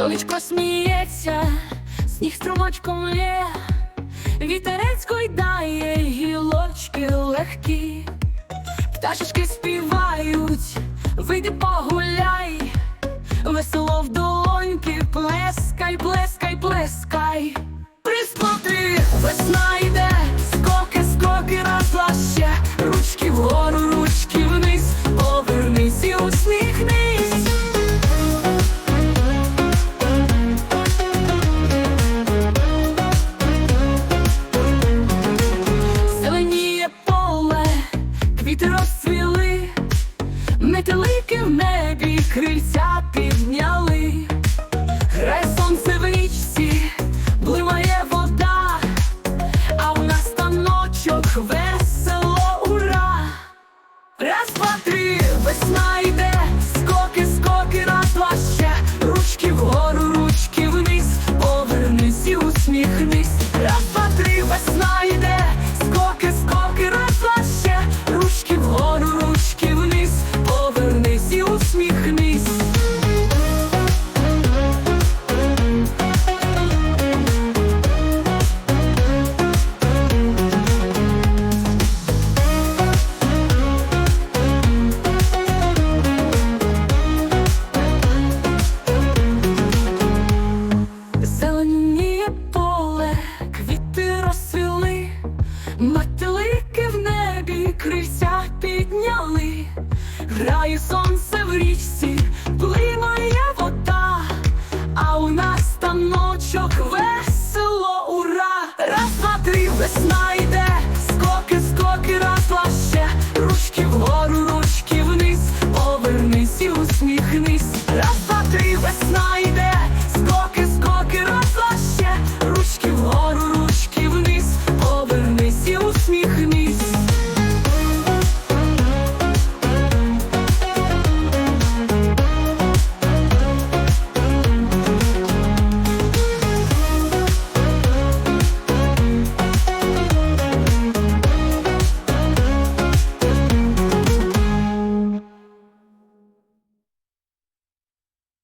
сонечко сміється, сніг струмочком лє, вітерець койдає, гілочки легкі, пташечки співають, вийди погуляй, весело в долоньки, плескай, плескай, плескай. Метелики в небі, крильця підняли, грає сонце в річці, блимає вода, а у нас таночок весело, ура! Раз, два, три, весна йде, метелики в небі, крися підняли, грає сонце в річці, плинує вода, а у нас ночок весело, ура! Раз, два, три, весна.